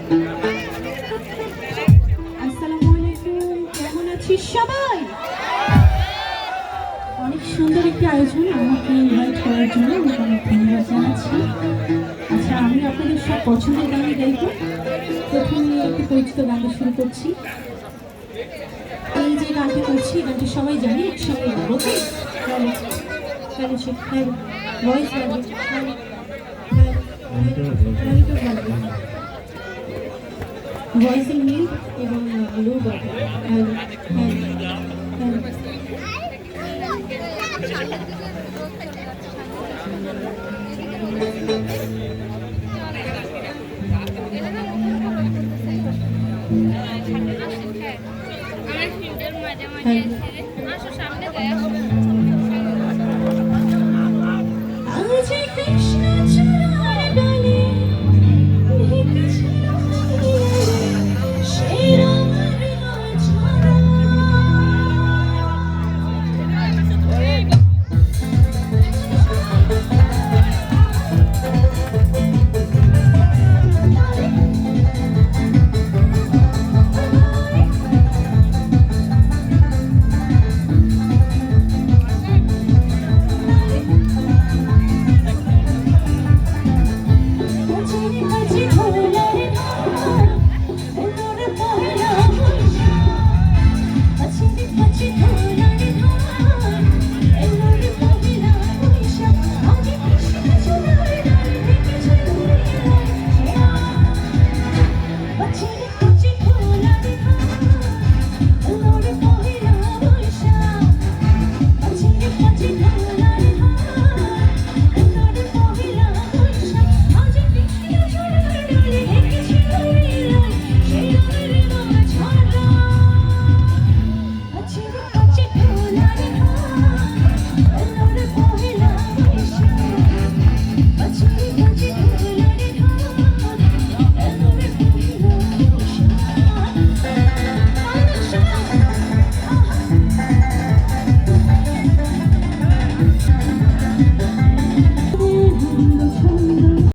করবেন আসসালামু আলাইকুম কেমন আছিস সবাই অনেক সুন্দর একটি আয়োজন আমাকে ইনভাইট করার জন্য অনেক ধন্যবাদ জানাচ্ছি আচ্ছা আমি আপনাদের সব পছন্দের গান গাইব প্রথমে একটি পরিচিত গান শুরু করছি এই যে গানটি করছি গানটি সবাই জানি একসঙ্গে গাবো ভয়েস লাগবে ভয়েস ভয়েসিং মিল এবং লো হ্যাঁ। আমার ফিল্টার মাঝে মাঝে আসো সামনে দেয়